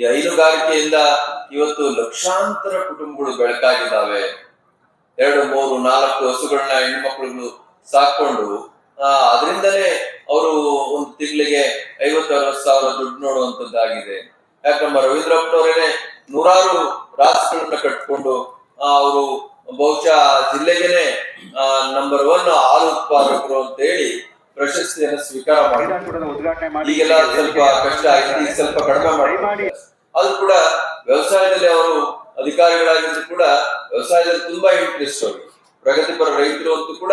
ಈ ಹೈನುಗಾರಿಕೆಯಿಂದ ಇವತ್ತು ಲಕ್ಷಾಂತರ ಕುಟುಂಬಗಳು ಬೆಳಕಾಗಿದ್ದಾವೆ. ಎರಡು ಮೂರು ನಾಲ್ಕು ಹಸುಗಳನ್ನ ಹೆಣ್ಮಕ್ಳುಗಳು ಸಾಕೊಂಡು ಆ ಅದ್ರಿಂದಲೇ ಅವರು ಒಂದು ತಿಂಗಳಿಗೆ ಐವತ್ತು ಅರವತ್ತು ಸಾವಿರ ದುಡ್ಡು ನೋಡುವಂತದ್ದಾಗಿದೆ ಯಾಕಂದ್ರೆ ರವೀಂದ್ರಪ್ಪನವರೇ ನೂರಾರು ರಾಸುಗಳನ್ನ ಕಟ್ಕೊಂಡು ಅವರು ಬಹುಶಃ ಜಿಲ್ಲೆಗೆನೆ ನಂಬರ್ ಒನ್ ಹಾಲು ಉತ್ಪಾದಕರು ಅಂತ ಹೇಳಿ ಪ್ರಶಸ್ತಿಯನ್ನು ಸ್ವೀಕಾರ ಉದ್ಘಾಟನೆ ಮಾಡಿ ಈಗೆಲ್ಲ ಸ್ವಲ್ಪ ಕಷ್ಟ ಆಗಿದೆ ಈಗ ಸ್ವಲ್ಪ ಕಡಿಮೆ ಮಾಡಿ ಅದು ಕೂಡ ವ್ಯವಸಾಯದಲ್ಲಿ ಅವರು ಅಧಿಕಾರಿಗಳಾಗಿದ್ದು ಕೂಡ ವ್ಯವಸಾಯದಲ್ಲಿ ತುಂಬಾ ಇಂಟ್ರೆಸ್ಟ್ ಅವರು. ಪ್ರಗತಿಪರ ರೈತರು ಅಂತೂ ಕೂಡ,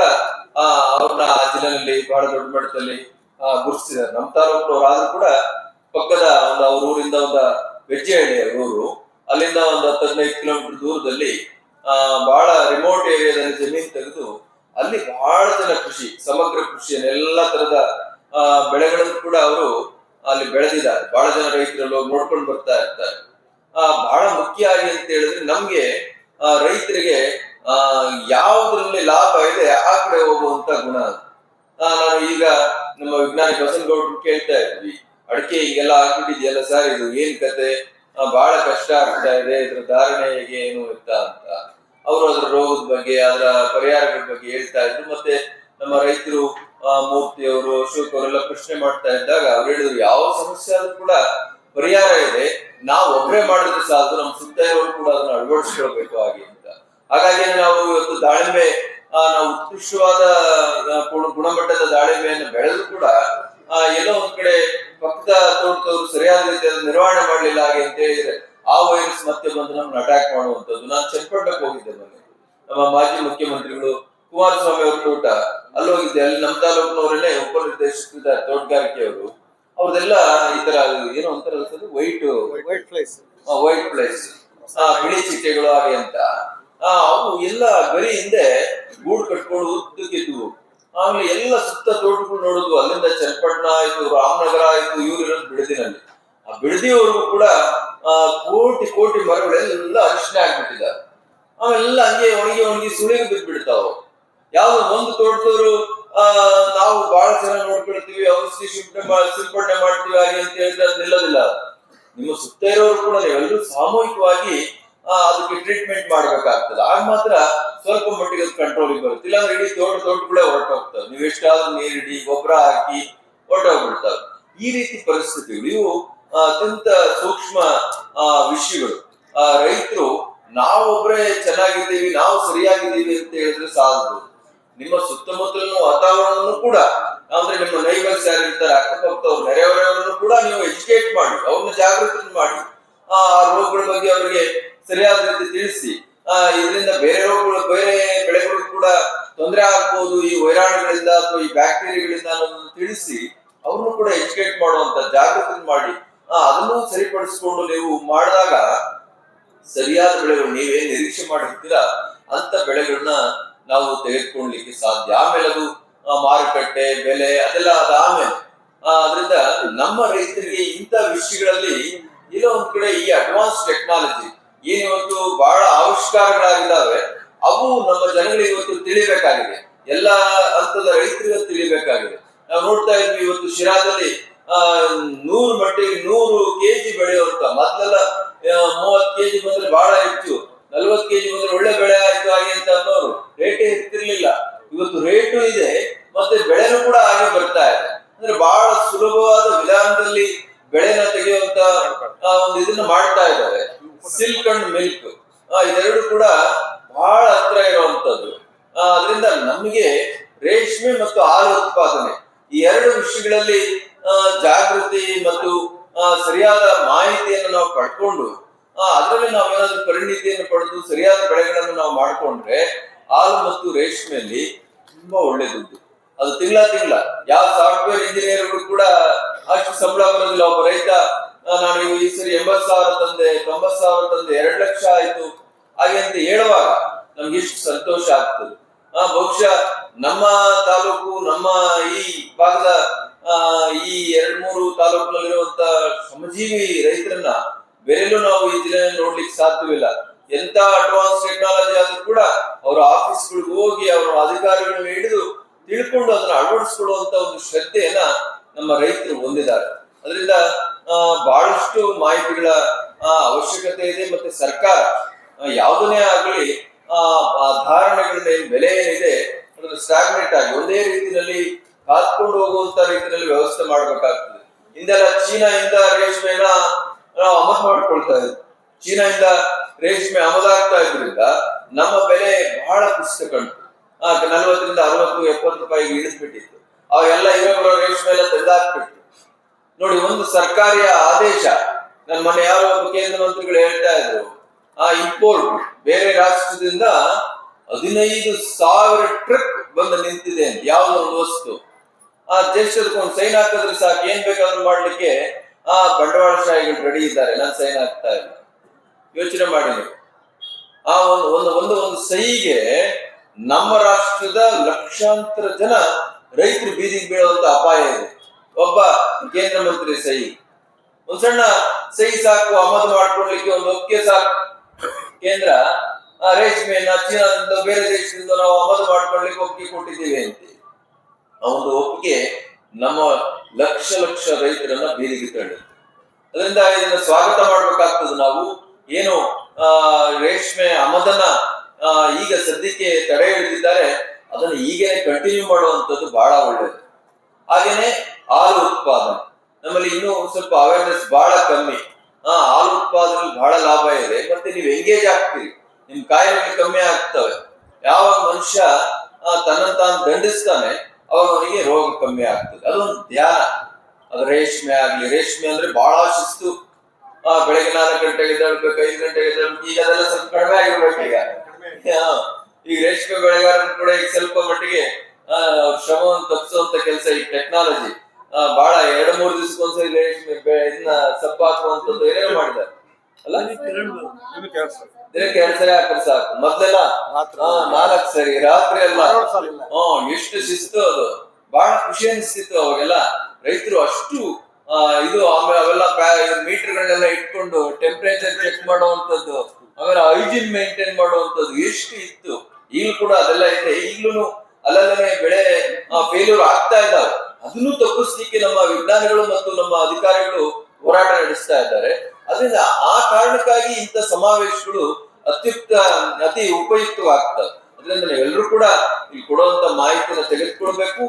ಆ, ಅವ್ರನ್ನ ಆ ಜಿಲ್ಲೆನಲ್ಲಿ ಬಹಳ ದೊಡ್ಡ ಮಟ್ಟದಲ್ಲಿ, ಆ, ಗುರುತಿಸಿದ್ದಾರೆ. ನಮ್ಮ ತಾಲೂಕಿನವರಾದ್ರೂ ಕೂಡ ಪಕ್ಕದ ಒಂದು ಅವ್ರ ಊರಿಂದ ಒಂದು ಹೆಜ್ಜೆಹಳ್ಳಿ ಅವ್ರ ಊರು. ಅಲ್ಲಿಂದ ಒಂದು ಹತ್ತು ಹದಿನೈದು ಕಿಲೋಮೀಟರ್ ದೂರದಲ್ಲಿ ಆ ಬಹಳ ರಿಮೋಟ್ ಏರಿಯಾದಲ್ಲಿ ಜಮೀನು ತೆಗೆದು ಅಲ್ಲಿ ಬಹಳ ಜನ ಕೃಷಿ ಸಮಗ್ರ ಕೃಷಿಯನ್ನು ಎಲ್ಲಾ ತರದ ಆ ಬೆಳೆಗಳನ್ನು ಕೂಡ ಅವರು ಅಲ್ಲಿ ಬೆಳೆದಿದ್ದಾರೆ ಬಹಳ ಜನ ರೈತರಲ್ಲಿ ಹೋಗಿ ನೋಡ್ಕೊಂಡು ಬರ್ತಾ ಇರ್ತಾರೆ. ಆ ಬಹಳ ಮುಖ್ಯ ಆಗಿ ಅಂತ ಹೇಳಿದ್ರೆ ನಮ್ಗೆ ರೈತರಿಗೆ ಆ ಯಾವ್ದ್ರಲ್ಲಿ ಲಾಭ ಇದೆ ಆ ಕಡೆ ಹೋಗುವಂತ ಗುಣ ಆ, ನಾನು ಈಗ ನಮ್ಮ ವಿಜ್ಞಾನಿ ಬಸನಗೌಡರು ಕೇಳ್ತಾ ಇದ್ವಿ ಅಡಿಕೆ ಈಗೆಲ್ಲ ಹಾಕ್ಬಿಟ್ಟಿದ್ಯಲ್ಲ ಸರ್ ಇದು ಏನ್ ಕತೆ? ಬಹಳ ಕಷ್ಟ ಆಗ್ತಾ ಇದೆ ಇದ್ರ ಧಾರಣೆ ಹೇಗೆ ಏನು ಅಂತ ಅಂತ. ಅವರು ಅದ್ರ ರೋಗದ ಬಗ್ಗೆ ಅದರ ಪರಿಹಾರಗಳ ಬಗ್ಗೆ ಹೇಳ್ತಾ ಇದ್ರು. ಮತ್ತೆ ನಮ್ಮ ರೈತರು ಮೂರ್ತಿ ಅವರು ಅಶೋಕ್ ಅವರೆಲ್ಲ ಪ್ರಶ್ನೆ ಮಾಡ್ತಾ ಇದ್ದಾಗ ಅವ್ರು ಹೇಳಿದ್ರು ಯಾವ ಸಮಸ್ಯೆ ಆದ್ರೂ ಕೂಡ ಪರಿಹಾರ ಇದೆ. ನಾವು ಒಬ್ಬರೇ ಮಾಡಿದ್ರೆ ಸಾಲದು ನಮ್ಮ ಸುತ್ತ ಇರೋರು ಕೂಡ ಅದನ್ನ ಅಳವಡಿಸ್ಕೊಳ್ಬೇಕು ಹಾಗೆ ಅಂತ. ಹಾಗಾಗಿ ನಾವು ಇವತ್ತು ದಾಳಿಂಬೆ ನಾವು ಉತ್ಕೃಷ್ಟವಾದ ಗುಣಮಟ್ಟದ ದಾಳಿಂಬೆಯನ್ನು ಬೆಳೆದು ಕೂಡ ಎಲ್ಲೋ ಒಂದ್ ಕಡೆ ಪಕ್ಕದ ತೋಟದವರು ಸರಿಯಾದ ರೀತಿಯಲ್ಲಿ ನಿರ್ವಹಣೆ ಮಾಡ್ಲಿಲ್ಲ ಹಾಗೆ ಅಂತ ಹೇಳಿದ್ರೆ ಆ ವೈರಸ್ ಮತ್ತೆ ಬಂದು ನಮ್ಮನ್ನ ಅಟ್ಯಾಕ್ ಮಾಡುವಂತದ್ದು ನಾನು ಚನ್ನಪಟ್ಟಣಕ್ಕೆ ಹೋಗಿದ್ದೆ ಮೊನ್ನೆ. ನಮ್ಮ ಮಾಜಿ ಮುಖ್ಯಮಂತ್ರಿಗಳು ಕುಮಾರಸ್ವಾಮಿ ಅವ್ರ ತೋಟ. ಅಲ್ಲಿ ಹೋಗಿದ್ದೆ ಅಲ್ಲಿ ನಮ್ಮ ತಾಲೂಕಿನವರನ್ನೇ ಉಪನಿರ್ದೇಶಕರಿದ್ದಾರೆ ತೋಟಗಾರಿಕೆಯವರು ಅವ್ರದೆಲ್ಲ ಈ ತರ ಏನೋ ಒಂಥರ white white place white place ಬಿಳಿ ಚಿಟ್ಟೆಗಳು ಹಾಗೆ ಅಂತ. ಆ, ಅವು ಎಲ್ಲ ಗರಿ ಹಿಂದೆ ಗೂಡು ಕಟ್ಕೊಂಡು ಉದ್ದಕ್ಕಿದ್ವು. ಆಮೇಲೆ ಎಲ್ಲ ಸುತ್ತ ತೋಟಗಳು ನೋಡಿದ್ವು. ಅಲ್ಲಿಂದ ಚನ್ನಪಟ್ಟಣ ಆಯ್ತು ರಾಮನಗರ ಆಯ್ತು ಇವ್ರು ಇರೋದು ಬಿಡದಿನಲ್ಲಿ. ಆ ಬಿಡದಿಯವ್ರಿಗೂ ಕೂಡ ಕೋಟಿ ಕೋಟಿ ಮರಗಳೆಲ್ಲ ಅರಿಶಿನ ಆಗ್ಬಿಟ್ಟಿದ್ದಾರೆ ಅವೆಲ್ಲ ಹಂಗೆ ಒಣಗಿ ಒಣಗಿ ಸುಳಿಗೆ ಬಿದ್ದ್ಬಿಡ್ತಾವು ಯಾವ್ದು ಒಂದು ತೋಟದವರು ಆ ನಾವು ಬಹಳ ಚೆನ್ನಾಗಿ ನೋಡ್ಕೊಳ್ತೀವಿ ಔಷಧಿ ಸಿಂಪಡಣೆ ಮಾಡಿ ಸಿಂಪಡಣೆ ಮಾಡ್ತೀವಿ ಹಾಗೆ ಅಂತ ಹೇಳಿದ್ರೆ ಅದು ನಿಲ್ಲೋದಿಲ್ಲ. ನಿಮ್ಮ ಸುತ್ತ ಇರೋರು ಕೂಡ ಎಲ್ಲರೂ ಸಾಮೂಹಿಕವಾಗಿ ಅದಕ್ಕೆ ಟ್ರೀಟ್ಮೆಂಟ್ ಮಾಡ್ಬೇಕಾಗ್ತದೆ. ಆಗ ಮಾತ್ರ ಸ್ವಲ್ಪ ಮಟ್ಟಿಗೆ ಕಂಟ್ರೋಲಿಗೆ ಬರುತ್ತೆ. ಇಲ್ಲಾಂದ್ರೆ ಇಡೀ ದೊಡ್ಡ ದೊಡ್ಡ ಕೂಡ ಹೊರಟೋಗ್ತವೆ. ನೀವು ಎಷ್ಟಾದ್ರೂ ನೀರಿಡಿ ಗೊಬ್ಬರ ಹಾಕಿ ಹೊರಟೋಗ್ಬಿಡ್ತವೆ. ಈ ರೀತಿ ಪರಿಸ್ಥಿತಿಗಳು ಇವು ಅತ್ಯಂತ ಸೂಕ್ಷ್ಮ ವಿಷಯಗಳು. ಆ, ರೈತರು ನಾವೊಬ್ಬರೇ ಚೆನ್ನಾಗಿದ್ದೀವಿ ನಾವು ಸರಿಯಾಗಿದ್ದೀವಿ ಅಂತ ಹೇಳಿದ್ರೆ ಸಾಲದು. ನಿಮ್ಮ ಸುತ್ತಮುತ್ತಲಿನ ವಾತಾವರಣವನ್ನು ಕೂಡ ಅಂದ್ರೆ ನಿಮ್ಮ ನೈಬರ್ಸ್ ಯಾರು ಇರ್ತಾರೆ ನೆರೆಹೊರೆಯವರನ್ನು ಕೂಡ ನೀವು ಎಜುಕೇಟ್ ಮಾಡಿ, ಅವ್ರನ್ನ ಜಾಗೃತಿ ಮಾಡಿ, ಆ ರೋಗಗಳ ಬಗ್ಗೆ ಅವರಿಗೆ ಸರಿಯಾದ ರೀತಿ ತಿಳಿಸಿ, ಆ, ಇದರಿಂದ ಬೇರೆ ರೋಗಗಳು, ಬೇರೆ ಬೆಳೆಗಳು ಕೂಡ ತೊಂದರೆ ಆಗ್ಬೋದು, ಈ ವೈರಾಣುಗಳಿಂದ ಅಥವಾ ಈ ಬ್ಯಾಕ್ಟೀರಿಯಾಗಳಿಂದ ಅನ್ನೋದನ್ನು ತಿಳಿಸಿ, ಅವ್ರನ್ನು ಕೂಡ ಎಜುಕೇಟ್ ಮಾಡುವಂತ ಜಾಗೃತಿ ಮಾಡಿ, ಆ, ಅದನ್ನು ಸರಿಪಡಿಸಿಕೊಂಡು ನೀವು ಮಾಡಿದಾಗ ಸರಿಯಾದ ಬೆಳೆಗಳು ನೀವೇ ನಿರೀಕ್ಷೆ ಮಾಡಿರ್ತೀರಾ, ಅಂತ ಬೆಳೆಗಳನ್ನ ನಾವು ತೆಗೆದುಕೊಳ್ಳಲಿಕ್ಕೆ ಸಾಧ್ಯ. ಆಮೇಲೆ ಅದು ಮಾರುಕಟ್ಟೆ ಬೆಲೆ ಅದೆಲ್ಲ ಅದಾದ್ಮೇಲೆ ಆ, ಅದರಿಂದ ನಮ್ಮ ರೈತರಿಗೆ ಇಂಥ ವಿಷಯಗಳಲ್ಲಿ ಎಲ್ಲೋ ಒಂದ್ ಕಡೆ ಈ ಅಡ್ವಾನ್ಸ್ ಟೆಕ್ನಾಲಜಿ ಏನ್ ಇವತ್ತು ಬಹಳ ಆವಿಷ್ಕಾರಗಳಾಗಿದ್ದಾವೆ ಅವು ನಮ್ಮ ಜನಗಳಿಗೆ ಇವತ್ತು ತಿಳಿಬೇಕಾಗಿದೆ. ಎಲ್ಲ ಹಂತದ ರೈತರಿಗೆ ತಿಳಿಬೇಕಾಗಿದೆ. ನಾವು ನೋಡ್ತಾ ಇದ್ವಿ ಇವತ್ತು ಶಿರಾದಲ್ಲಿ ಆ ನೂರು ಮಟ್ಟಿಗೆ ನೂರು ಕೆಜಿ ಬೆಳೆಯುವಂತ ಮೊದ್ಲೆಲ್ಲ ಮೂವತ್ ಕೆಜಿ ಬಂದ್ರೆ ಬಹಳ ಹೆಚ್ಚು ನಲ್ವತ್ ಕೆಜಿ ಬಂದ್ರೆ ಒಳ್ಳೆ ಬೆಳೆ ಆಯ್ತು ಹಾಗೆ ಅಂತ ಅನ್ನೋರು ರೇಟೇ ಇರ್ತಿರ್ಲಿಲ್ಲ ಇವತ್ತು ರೇಟು ಇದೆ ಮತ್ತೆ ಬೆಳೆನೂ ಕೂಡ ಹಾಗೆ ಬರ್ತಾ ಇದೆ ಅಂದ್ರೆ ಬಹಳ ಸುಲಭವಾದ ವಿಧಾನದಲ್ಲಿ ಬೆಳೆನ ತೆಗೆಯುವಂತ ಆ, ಒಂದು ಇದನ್ನ ಮಾಡ್ತಾ ಇದ್ದಾರೆ ಸಿಲ್ಕ್ ಅಂಡ್ ಮಿಲ್ಕ್. ಇದೆರಡು ಕೂಡ ಬಹಳ ಹತ್ರ ಇರುವಂತದ್ದು ಅದರಿಂದ ನಮಗೆ ರೇಷ್ಮೆ ಮತ್ತು ಹಾಲು ಉತ್ಪಾದನೆ. ಈ ಎರಡು ವಿಷಯಗಳಲ್ಲಿ ಜಾಗೃತಿ ಮತ್ತು ಸರಿಯಾದ ಮಾಹಿತಿಯನ್ನು ನಾವು ಪಡ್ಕೊಂಡು ಅದರಲ್ಲಿ ನಾವು ಏನಾದ್ರೂ ಪರಿಣಿತಿಯನ್ನು ಪಡೆದು ಸರಿಯಾದ ಬೆಳೆಗಳನ್ನು ನಾವು ಮಾಡಿಕೊಂಡ್ರೆ ಹಾಲು ಮತ್ತು ರೇಷ್ಮೆಯಲ್ಲಿ ತುಂಬಾ ಒಳ್ಳೆ ದುಡ್ಡು ಅದು ತಿಂಗಳ ತಿಂಗಳ. ಯಾವ ಸಾಫ್ಟ್ವೇರ್ ಇಂಜಿನಿಯರ್ಗಳು ಕೂಡ ಅಷ್ಟು ಸಂಬಳ ಬರೋದಿಲ್ಲ ಒಬ್ಬ ರೈತ ನಾನು ಈ ಸರಿ ಎಂಬತ್ ಸಾವಿರ ತಂದೆ ತೊಂಬತ್ ಸಾವಿರ ತಂದೆ, ಎರಡು ಲಕ್ಷ ಆಯ್ತು. ಹಾಗೆ ಅಂತ ಹೇಳುವಾಗ ನಮ್ಗೆ ಇಷ್ಟು ಸಂತೋಷ ಆಗ್ತದೆ. ಆ, ಬಹುಶಃ ನಮ್ಮ ತಾಲೂಕು, ನಮ್ಮ ಈ ಭಾಗದ ಈ ಎರಡ್ ಮೂರು ತಾಲೂಕಿನಲ್ಲಿರುವಂತ ಶ್ರಮಜೀವಿ ರೈತರನ್ನ ಬೇರೆಲ್ಲೂ ನಾವು ಈ ಜಿಲ್ಲೆಯಲ್ಲಿ ನೋಡ್ಲಿಕ್ಕೆ ಸಾಧ್ಯವಿಲ್ಲ. ಎಂತ ಅಡ್ವಾನ್ಸ್ ಟೆಕ್ನಾಲಜಿ ಆದ್ರೂ ಕೂಡ ಅವರ ಆಫೀಸ್ಗಳಿಗೆ ಹೋಗಿ ಅವರ ಅಧಿಕಾರಿಗಳನ್ನ ಹಿಡಿದು ತಿಳ್ಕೊಂಡು ಅದನ್ನ ಅಳವಡಿಸ್ಕೊಳ್ಳುವಂತ ಒಂದು ಶ್ರದ್ಧೆಯನ್ನ ನಮ್ಮ ರೈತರು ಹೊಂದಿದ್ದಾರೆ. ಅದರಿಂದ ಬಹಳಷ್ಟು ಮಾಹಿತಿಗಳ ಅವಶ್ಯಕತೆ ಇದೆ ಮತ್ತೆ ಸರ್ಕಾರ ಯಾವುದನ್ನೇ ಆಗಲಿ, ಆ ಧಾರಣೆಗಳ ಬೆಲೆ ಏನಿದೆ, ಅದನ್ನು ಸ್ಟಾಗ್ನೆಟ್ ಆಗಿ ಒಂದೇ ರೀತಿಯಲ್ಲಿ ಕಾತ್ಕೊಂಡು ಹೋಗುವಂತ ರೀತಿಯಲ್ಲಿ ವ್ಯವಸ್ಥೆ ಮಾಡ್ಬೇಕಾಗ್ತದೆ. ಹಿಂದೆಲ್ಲ ಚೀನಾದಿಂದ ರೇಷ್ಮೆನ ನಾವು ಆಮದು ಮಾಡ್ಕೊಳ್ತಾ ಇದ್ವಿ. ಇಂದ ರೇಷ್ಮೆ ಆಮದಾಗ್ತಾ ಇದ್ರಿಂದ ನಮ್ಮ ಬೆಲೆ ಬಹಳ ನಲ್ವತ್ತರಿಂದ ನಲವತ್ತರಿಂದ ಅರವತ್ತು, ಎಪ್ಪತ್ತು ರೂಪಾಯಿಗೆ ಇಳಿಸ್ಬಿಟ್ಟಿತ್ತು ಅವೆಲ್ಲ ಇರೋ ರೇಷ್ಮೆ ಎಲ್ಲ ತೆಗೆದಾಕ್ಬಿಟ್ಟು ನೋಡಿ, ಒಂದು ಸರ್ಕಾರಿಯ ಆದೇಶ. ನನ್ನ ಮನೆ ಯಾರೋ ಒಬ್ಬ ಕೇಂದ್ರ ಮಂತ್ರಿಗಳು ಹೇಳ್ತಾ ಇದ್ರು. ಆ ಇಂಪೋರ್ಟ್ ಬೇರೆ ರಾಷ್ಟ್ರದಿಂದ ಹದಿನೈದು ಸಾವಿರ ಟ್ರಕ್ ಬಂದು ನಿಂತಿದೆ ಅಂತ, ಯಾವುದೋ ಒಂದು ವಸ್ತು. ಆ ದೇಶದಕ್ಕೆ ಒಂದು ಸೈನ್ ಹಾಕಿದ್ರೆ ಸಾಕು, ಏನ್ ಬೇಕಾದ್ರೂ ಮಾಡ್ಲಿಕ್ಕೆ ಆ ಬಂಡವಾಳಶಾಹಿಗಳು ರೆಡಿ ಇದ್ದಾರೆ, ನಾನು ಸೈನ್ ಹಾಕ್ತಾ ಇಲ್ಲ ಯೋಚನೆ ಮಾಡಿ ಆ ಒಂದು ಒಂದು ಒಂದು ಒಂದು ಸಹಿಗೆ ನಮ್ಮ ರಾಷ್ಟ್ರದ ಲಕ್ಷಾಂತರ ಜನ ರೈತರು ಬೀದಿಗೆ ಬೀಳುವಂತ ಅಪಾಯ ಇದೆ. ಒಬ್ಬ ಕೇಂದ್ರ ಮಂತ್ರಿ ಸಹಿ. ಒಂದ್ ಸಣ್ಣ ಸಹಿ ಸಾಕು, ಆಮದು ಮಾಡ್ಕೊಳ್ಲಿಕ್ಕೆ ಒಂದು ಒಪ್ಪಿಗೆ ಸಾಕು. ಕೇಂದ್ರ, ಆ ರೇಷ್ಮೆಯನ್ನ, ಚೀನಾದಿಂದ ಬೇರೆ ದೇಶದಿಂದ ನಾವು ಆಮದು ಮಾಡ್ಕೊಳ್ಲಿಕ್ಕೆ ಒಪ್ಪಿಗೆ ಕೊಟ್ಟಿದ್ದೇವೆ ಅಂತ. ಆ ಒಂದು ಒಪ್ಪಿಗೆ ನಮ್ಮ ಲಕ್ಷ ಲಕ್ಷ ರೈತರನ್ನ ಬೀದಿಗೆ ತಳ್ಳುತ್ತೆ. ಅದರಿಂದ ಇದನ್ನ ಸ್ವಾಗತ ಮಾಡ್ಬೇಕಾಗ್ತದೆ ನಾವು. ಏನು, ಆ, ರೇಷ್ಮೆ ಆಮದನ್ನ ಈಗ ಸದ್ಯಕ್ಕೆ ತಡೆ ಹಿಡಿದಿದ್ದಾರೆ. ಅದನ್ನ ಈಗೇನೆ ಕಂಟಿನ್ಯೂ ಮಾಡುವಂತದ್ದು ಬಹಳ ಒಳ್ಳೇದು. ಹಾಗೇನೆ ಹಾಲು ಉತ್ಪಾದನೆ. ನಮ್ಮಲ್ಲಿ ಇನ್ನೂ ಸ್ವಲ್ಪ ಅವೇರ್ನೆಸ್ ಬಹಳ ಕಮ್ಮಿ. ಹಾ ಹಾಲು ಉತ್ಪಾದನೆ ಬಹಳ ಲಾಭ ಇದೆ. ಮತ್ತೆ ನೀವು ಎಂಗೇಜ್ ಆಗ್ತೀರಿ. ನಿಮ್ ಕಾಯಿಲೆ ಕಮ್ಮಿ ಆಗ್ತವೆ. ಯಾವ ಮನುಷ್ಯ ತನ್ನ ತಾನು ದಂಡಿಸ್ತಾನೆ ಅವಾಗ ಅವನಿಗೆ ರೋಗ ಕಮ್ಮಿ ಆಗ್ತದೆ. ಅದೊಂದು ಧ್ಯಾನ. ಅದು ರೇಷ್ಮೆ ಆಗ್ಲಿ ರೇಷ್ಮೆ ಅಂದ್ರೆ ಬಹಳ ಶಿಸ್ತು. ಆ ಬೆಳಗ್ಗೆ ನಾಲ್ಕು ಗಂಟೆಗೆ ಎದ್ದೇಳ್ಬೇಕು ಐದು ಗಂಟೆಗೆ ಎದ್ದೇಳ್ಬೇಕು ಈಗ ಅದೆಲ್ಲ ಸ್ವಲ್ಪ ಕಡಿಮೆ ಆಗಿರ್ಬೇಕು ಈಗ. ಈಗ ರೇಷ್ಮೆ ಬೆಳೆಗಾರರು ಕೂಡ ಈಗ ಸ್ವಲ್ಪ ಮಟ್ಟಿಗೆ ಆ ಶ್ರಮವನ್ನು ತಪ್ಪಿಸುವಂತ ಕೆಲಸ ಈ ಟೆಕ್ನಾಲಜಿ ಬಹಳ ಎರಡು ಮೂರು ದಿವಸಕ್ಕೊಂದ್ಸರಿ ರೇಷ್ಮೆ ಬೆ- ಇದನ್ನ ಸಪ್ಪ ಹಾಕುವಂತದ್ದು ಏನೇನು ಮಾಡಿದ್ದಾರೆ. ಅಲ್ಲ? ದಿನಕ್ಕೆ ಎರಡು ಸರಿ ಹಾಕಿದ್ರೆ ಸಾಕು. ಮೊದ್ಲೆಲ್ಲ ನಾಲ್ಕು ಸರಿ ರಾತ್ರಿ ಎಲ್ಲ. ಹ್ಮ್ ಎಷ್ಟು ಶಿಸ್ತು ಅದು. ಬಹಳ ಖುಷಿ ಅನಿಸ್ತಿತ್ತು ಅವಾಗೆಲ್ಲ. ರೈತರು ಅಷ್ಟು ಆ, ಇದು ಆಮೇಲೆ ಅವೆಲ್ಲ ಮೀಟರ್ಗಳನ್ನೆಲ್ಲ ಇಟ್ಕೊಂಡು ಟೆಂಪರೇಚರ್ ಚೆಕ್ ಮಾಡುವಂತದ್ದು ಆಮೇಲೆ ಹೈಜಿನ್ ಮೇಂಟೈನ್ ಮಾಡುವಂತದ್ದು ಎಷ್ಟು ಇತ್ತು. ಈಗಲೂ ಕೂಡ ಅದೆಲ್ಲ ಇದೆ. ಈಗಲೂ ಅಲ್ಲಲ್ಲೇ ಬೆಳೆ ಫೇಲ್ಯೂರ್ ಆಗ್ತಾ ಇದ್ದಾವೆ. ಅದನ್ನು ತಪ್ಪಿಸ್ಲಿಕ್ಕೆ ನಮ್ಮ ವಿಜ್ಞಾನಿಗಳು ಮತ್ತು ನಮ್ಮ ಅಧಿಕಾರಿಗಳು ಹೋರಾಟ ನಡೆಸ್ತಾ ಇದ್ದಾರೆ. ಅದರಿಂದ ಆ ಕಾರಣಕ್ಕಾಗಿ ಇಂಥ ಸಮಾವೇಶಗಳು ಅತ್ಯುಕ್ತ, ಅತಿ ಉಪಯುಕ್ತವಾಗ್ತವೆ. ಅದರಿಂದ ಎಲ್ಲರೂ ಕೂಡ ಇಲ್ಲಿ ಕೊಡುವಂತ ಮಾಹಿತಿಯನ್ನು ತೆಗೆದುಕೊಳ್ಬೇಕು.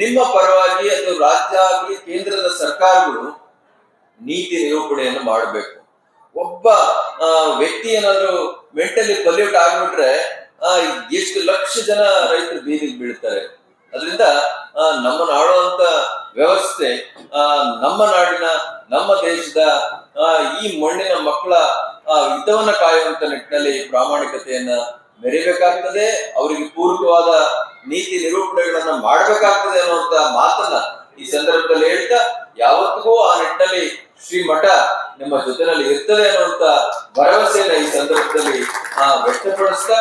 ನಿಮ್ಮ ಪರವಾಗಿ ಅದು ರಾಜ್ಯ ಆಗಲಿ ಕೇಂದ್ರದ ಸರ್ಕಾರಗಳು ನೀತಿ ನಿರೂಪಣೆಯನ್ನು ಮಾಡಬೇಕು. ಒಬ್ಬ ವ್ಯಕ್ತಿ ಏನಾದ್ರು ಮೆಂಟಲಿ ಪಲ್ಯೂಟ್ ಆಗ್ಬಿಟ್ರೆ ಎಷ್ಟು ಲಕ್ಷ ಜನ ರೈತರು ಬೀದಿಗೆ ಬೀಳ್ತಾರೆ. ಅದರಿಂದ ನಮ್ಮನ್ನ ಆಳುವಂತ ವ್ಯವಸ್ಥೆ ನಮ್ಮ ನಾಡಿನ, ನಮ್ಮ ದೇಶದ ಈ ಮಣ್ಣಿನ ಮಕ್ಕಳ ಹಿತವನ್ನ ಕಾಯುವಂತ ನಿಟ್ಟಿನಲ್ಲಿ ಪ್ರಾಮಾಣಿಕತೆಯನ್ನ ಮೆರೀಬೇಕಾಗ್ತದೆ, ಅವರಿಗೆ ಪೂರಕವಾದ ನೀತಿ ನಿರೂಪಣೆಗಳನ್ನ ಮಾಡಬೇಕಾಗ್ತದೆ ಅನ್ನುವಂತ ಮಾತನ್ನ ಈ ಸಂದರ್ಭದಲ್ಲಿ ಹೇಳ್ತಾ, ಯಾವತ್ತಿಗೂ ಆ ನಿಟ್ಟಿನಲ್ಲಿ ಶ್ರೀಮಠ ನಿಮ್ಮ ಜೊತೆನಲ್ಲಿ ಇರ್ತದೆ ಅನ್ನುವಂತ ಭರವಸೆಯನ್ನ ಈ ಸಂದರ್ಭದಲ್ಲಿ ವ್ಯಕ್ತಪಡಿಸ್ತಾ